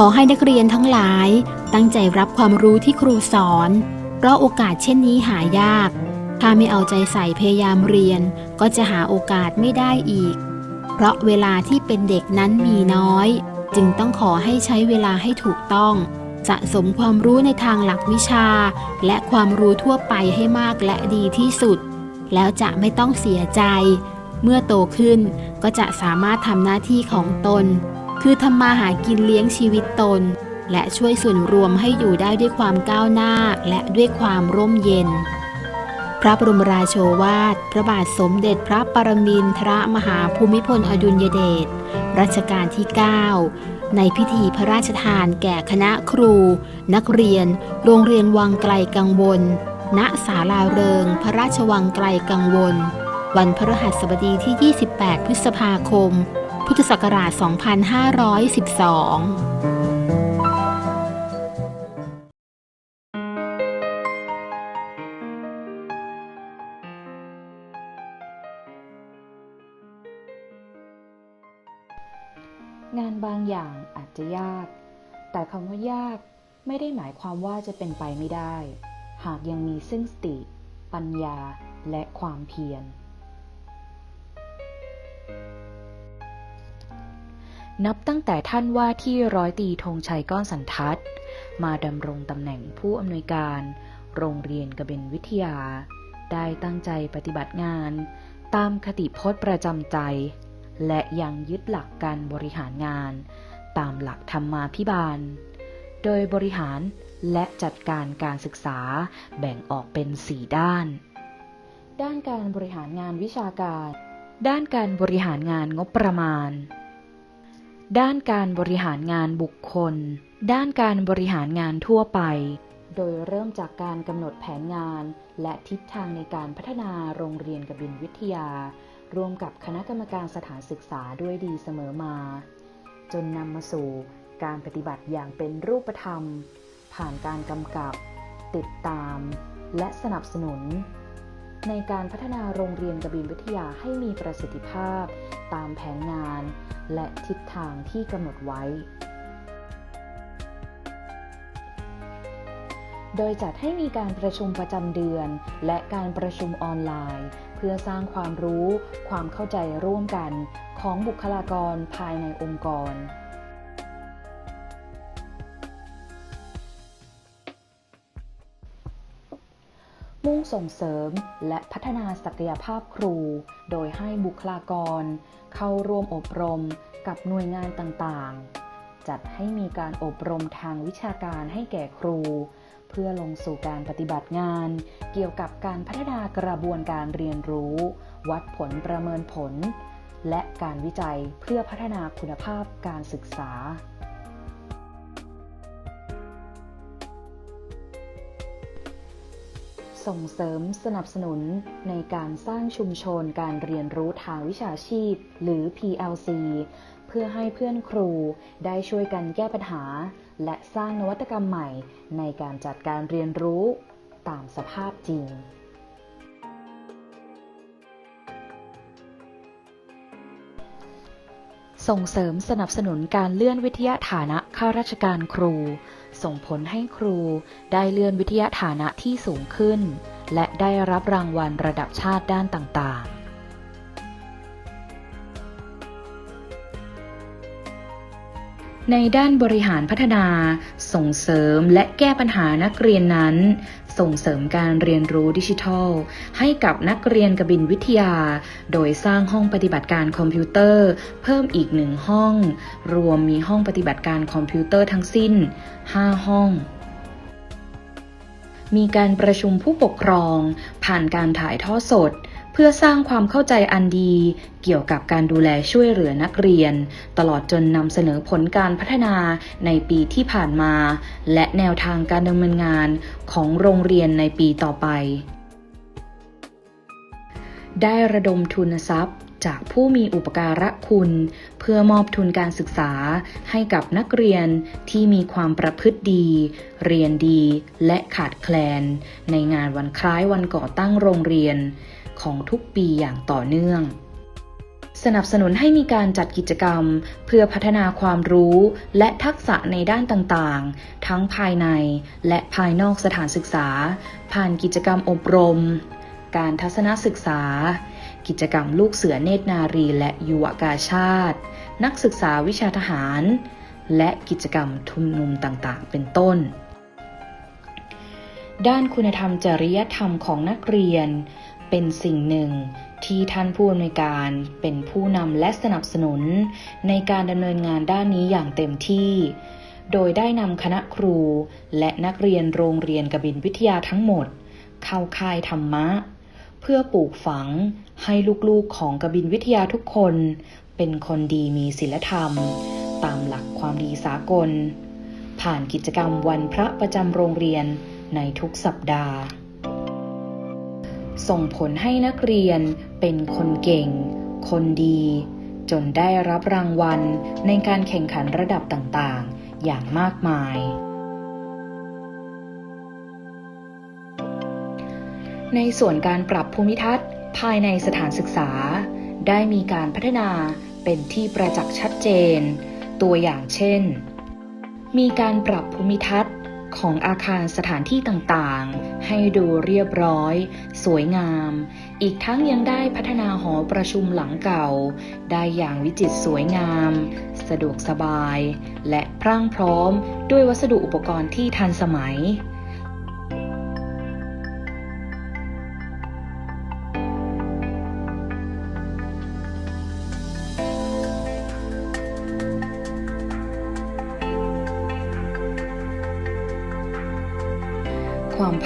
ขอให้นักเรียนทั้งหลายตั้งใจรับความรู้ที่ครูสอน เพราะโอกาสเช่นนี้หายาก ถ้าไม่เอาใจใส่พยายามเรียน ก็จะหาโอกาสไม่ได้อีก เพราะเวลาที่เป็นเด็กนั้นมีน้อย จึงต้องขอให้ใช้เวลาให้ถูกต้อง สะสมความรู้ในทางหลักวิชา และความรู้ทั่วไปให้มากและดีที่สุด แล้วจะไม่ต้องเสียใจ เมื่อโตขึ้นก็จะสามารถทำหน้าที่ของตน คือทำมาหากินเลี้ยงชีวิตตน และช่วยส่วนรวมให้อยู่ได้ด้วยความก้าวหน้าและด้วยความร่มเย็น พระบรมราโชวาท พระบาทสมเด็จพระปรมินทรมหาภูมิพลอดุลยเดชรัชกาลที่ 9 ในพิธีพระราชทานแก่คณะครู นักเรียน โรงเรียนวังไกลกังวล ณศาลาเริง พระราชวังไกลกังวล วันพฤหัสบดีที่ 28 พฤษภาคม พุทธศักราช 2512งานบางอย่างอาจจะยาก แต่คำว่ายากไม่ได้หมายความว่าจะเป็นไปไม่ได้ หากยังมีซึ่งสติ ปัญญา และความเพียร นับตั้งแต่ท่านว่าที่ร้อยตีธงชัยก้อนสันทัดมาดำรงตำแหน่งผู้อำนวยการ โรงเรียนกบินวิทยา ได้ตั้งใจปฏิบัติงาน ตามคติพจน์ประจำใจ และยังยึดหลักการบริหารงาน ตามหลักธรรมาภิบาล โดยบริหารและจัดการการศึกษาแบ่งออกเป็น4ด้าน ด้านการบริหารงานวิชาการ ด้านการบริหารงานงบประมาณ ด้านการบริหารงานบุคคล ด้านการบริหารงานทั่วไป โดยเริ่มจากการกำหนดแผนงาน และทิศทางในการพัฒนาโรงเรียนกบินวิทยา ร่วมกับคณะกรรมการสถานศึกษาด้วยดีเสมอมา จนนำมาสู่การปฏิบัติอย่างเป็นรูปธรรม ผ่านการกำกับ ติดตาม และสนับสนุน ในการพัฒนาโรงเรียนกบินวิทยาให้มีประสิทธิภาพ ตามแผนงาน และทิศทางที่กำหนดไว้ โดยจัดให้มีการประชุมประจำเดือน และการประชุมออนไลน์ เพื่อสร้างความรู้ ความเข้าใจร่วมกันของบุคลากรภายในองค์กร มุ่งส่งเสริมและพัฒนาศักยภาพครู โดยให้บุคลากร เข้าร่วมอบรมกับหน่วยงานต่างๆ จัดให้มีการอบรมทางวิชาการให้แก่ครู เพื่อลงสู่การปฏิบัติงาน เกี่ยวกับการพัฒนากระบวนการเรียนรู้ วัดผลประเมินผล และการวิจัยเพื่อพัฒนาคุณภาพการศึกษา ส่งเสริมสนับสนุนในการสร้างชุมชนการเรียนรู้ทางวิชาชีพ หรือ PLC เพื่อให้เพื่อนครูได้ช่วยกันแก้ปัญหา และสร้างนวัตกรรมใหม่ ในการจัดการเรียนรู้ตามสภาพจริงส่งเสริมสนับสนุนการเลื่อนวิทยาฐานะข้าราชการครู ส่งผลให้ครูได้เลื่อนวิทยาฐานะที่สูงขึ้น และได้รับรางวัลระดับชาติด้านต่างๆในด้านบริหารพัฒนา ส่งเสริมและแก้ปัญหานักเรียนนั้น ส่งเสริมการเรียนรู้ดิจิทัล ให้กับนักเรียนกบินวิทยา โดยสร้างห้องปฏิบัติการคอมพิวเตอร์ เพิ่มอีกหนึ่งห้อง รวมมีห้องปฏิบัติการคอมพิวเตอร์ทั้งสิ้น 5 ห้องมีการประชุมผู้ปกครอง ผ่านการถ่ายทอดสด พื่อสร้างความเข้าใจอันดีเกี่ยวกับการดูแลช่วยเหลือนักเรียน ตลอดจนนำเสนอผลการพัฒนาในปีที่ผ่านมา และแนวทางการดำเนินงานของโรงเรียนในปีต่อไป ได้ระดมทุนทรัพย์จากผู้มีอุปการะคุณ เพื่อมอบทุนการศึกษาให้กับนักเรียนที่มีความประพฤติดี เรียนดีและขาดแคลน ในงานวันคล้ายวันก่อตั้งโรงเรียน ของทุกปีอย่างต่อเนื่อง สนับสนุนให้มีการจัดกิจกรรม เพื่อพัฒนาความรู้และทักษะในด้านต่างๆ ทั้งภายในและภายนอกสถานศึกษา ผ่านกิจกรรมอบรม การทัศนศึกษา กิจกรรมลูกเสือเนตรนารีและยุวกาชาติ นักศึกษาวิชาทหาร และกิจกรรมทุมนุมต่างๆ เป็นต้นด้านคุณธรรมจริยธรรมของนักเรียน เป็นสิ่งหนึ่งที่ท่านผู้อำนวยการเป็นผู้นำและสนับสนุน ในการดำเนินงานด้านนี้อย่างเต็มที่ โดยได้นำคณะครูและนักเรียนโรงเรียนกบินวิทยาทั้งหมด เข้าค่ายธรรมะ เพื่อปลูกฝังให้ลูกๆของกบินวิทยาทุกคน เป็นคนดีมีศีลธรรม ตามหลักความดีสากล ผ่านกิจกรรมวันพระประจำโรงเรียนในทุกสัปดาห์ ส่งผลให้นักเรียนเป็นคนเก่ง คนดี จนได้รับรางวัลในการแข่งขันระดับต่างๆ อย่างมากมาย ในส่วนการปรับภูมิทัศน์ ภายในสถานศึกษา ได้มีการพัฒนาเป็นที่ประจักษ์ชัดเจน ตัวอย่างเช่น มีการปรับภูมิทัศน์ของอาคารสถานที่ต่างๆ ให้ดูเรียบร้อย สวยงาม อีกทั้งยังได้พัฒนาหอประชุมหลังเก่า ได้อย่างวิจิตรสวยงาม สะดวกสบาย และพรั่งพร้อมด้วยวัสดุอุปกรณ์ที่ทันสมัย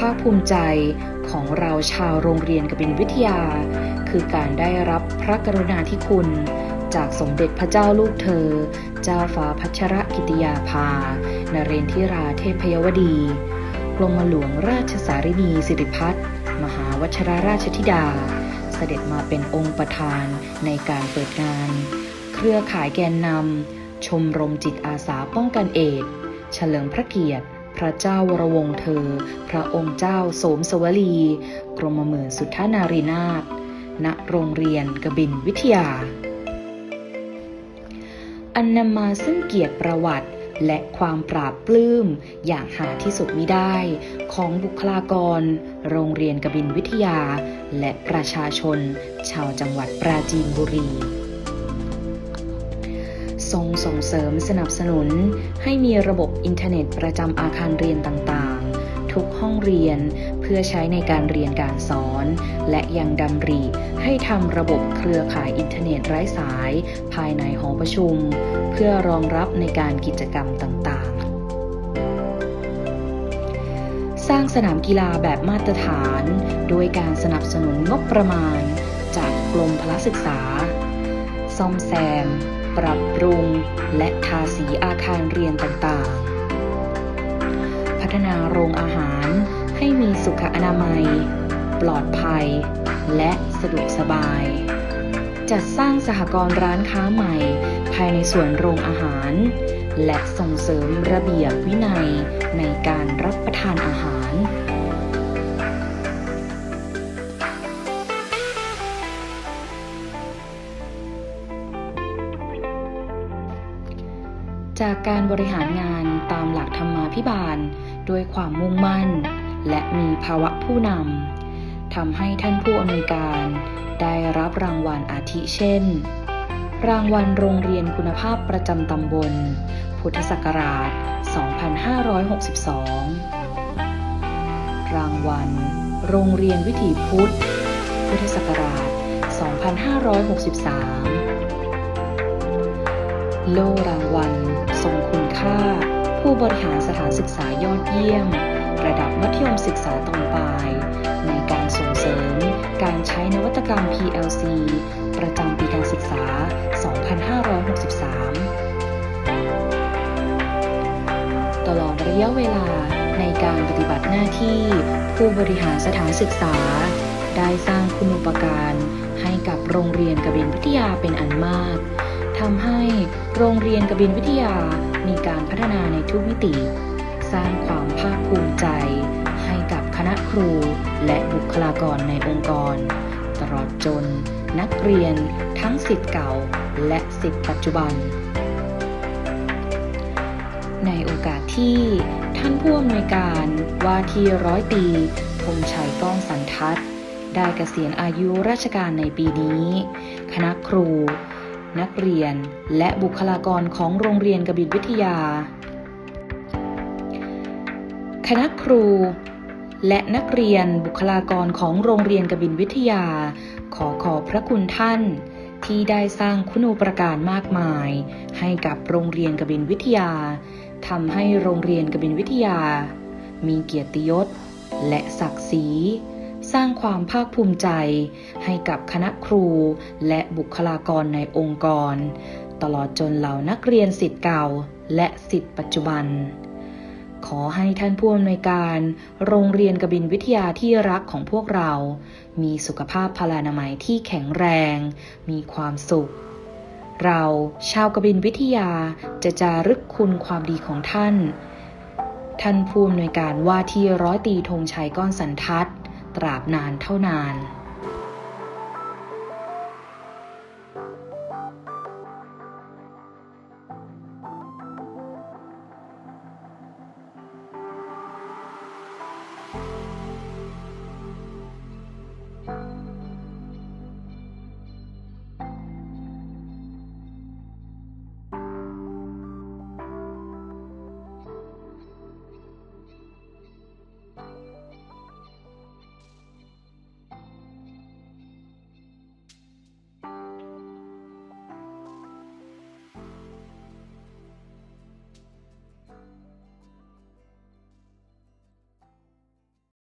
ภาคภูมิใจของเราชาวโรงเรียนกบินวิทยา คือการได้รับพระกรุณาธิคุณ จากสมเด็จพระเจ้าลูกเธอ เจ้าฟ้าพัชรกิติยาภา นเรนทิราเทพยวดี กรมหลวงราชสารินีสิริพัฒน์มหาวชรราชธิดา เสด็จมาเป็นองค์ประธานในการเปิดงาน เครือข่ายแกนนำชมรมจิตอาสาป้องกันเอดเฉลิมพระเกียรติ พระเจ้าวรวงเธอ พระองค์เจ้าโสมสวลี กรมหมื่นสุทธานารีนาถณโรงเรียนกบินวิทยา อันนำมาซึ่งเกียรติประวัติและความปราบปลื้มอย่างหาที่สุดมิได้ของบุคลากร โรงเรียนกบินวิทยา และประชาชน ชาวจังหวัดปราจีนบุรี ทรงส่งเสริมสนับสนุน ให้มีระบบอินเทอร์เน็ตประจำอาคารเรียนต่างๆ ทุกห้องเรียนเพื่อใช้ในการเรียนการสอน และยังดำริให้ทำระบบเครือข่ายอินเทอร์เน็ตไร้สาย ภายในหอประชุม เพื่อรองรับในการกิจกรรมต่างๆสร้างสนามกีฬาแบบมาตรฐาน โดยการสนับสนุนงบประมาณ จากกรมพละศึกษา ซ่อมแซม ปรับปรุง และทาสีอาคารเรียนต่างๆ พัฒนาโรงอาหารให้มีสุขอนามัย ปลอดภัย และสะดวกสบาย จัดสร้างสหกรณ์ร้านค้าใหม่ ภายในส่วนโรงอาหาร และส่งเสริมระเบียบวินัยในการรับประทานอาหาร จากการบริหารงานตามหลักธรรมาภิบาล ด้วยความมุ่งมั่น และมีภาวะผู้นำทำให้ท่านผู้อำนวยการ ได้รับรางวัลอาทิเช่น รางวัลโรงเรียนคุณภาพประจำตำบล พุทธศักราช 2562 รางวัล โรงเรียนวิถีพุทธ พุทธศักราช 2563 โล่รางวัล ทรงคุณค่า ผู้บริหารสถานศึกษายอดเยี่ยม ระดับมัธยมศึกษาตอนปลาย ในการส่งเสริม การใช้นวัตกรรม PLC ประจำปีการศึกษา 2563 ตลอดระยะเวลาในการปฏิบัติหน้าที่ผู้บริหารสถานศึกษา ได้สร้างคุณูปการให้กับโรงเรียนกบินวิทยาเป็นอันมาก ทำให้โรงเรียนกบินวิทยามีการพัฒนาในทุกมิติ สร้างความภาคภูมิใจ ให้กับคณะครูและบุคลากรในองค์กร ตลอดจนนักเรียนทั้งสิทธิ์เก่าและสิทธิ์ปัจจุบัน ในโอกาสที่ท่านผู้อำนวยการว่าที่ร้อยตรีธงชัยก้องสันทัศน์ได้เกษียณอายุราชการในปีนี้ คณะครู นักเรียน และบุคลากรของโรงเรียนกบินวิทยา คณะครู และนักเรียนบุคลากรของโรงเรียนกบินวิทยา ขอขอบพระคุณท่าน ที่ได้สร้างคุณูปการมากมาย ให้กับโรงเรียนกบินวิทยาทำให้โรงเรียนกบินวิทยา มีเกียรติยศ และศักดิ์ศรี สร้างความภาคภูมิใจ ให้กับคณะครูและบุคลากรในองค์กร ตลอดจนเหล่านักเรียนสิทธิ์เก่าและสิทธิ์ปัจจุบัน ขอให้ท่านผู้อำนวยการ โรงเรียนกบินวิทยาที่รักของพวกเรา มีสุขภาพพลานามัยที่แข็งแรง มีความสุขเราชาวกบินวิทยาจะจารึกคุณความดีของท่าน ท่านผู้อำนวยการว่าที่ร้อยตีธงชัยก้อนสันทัศน ตราบนานเท่านาน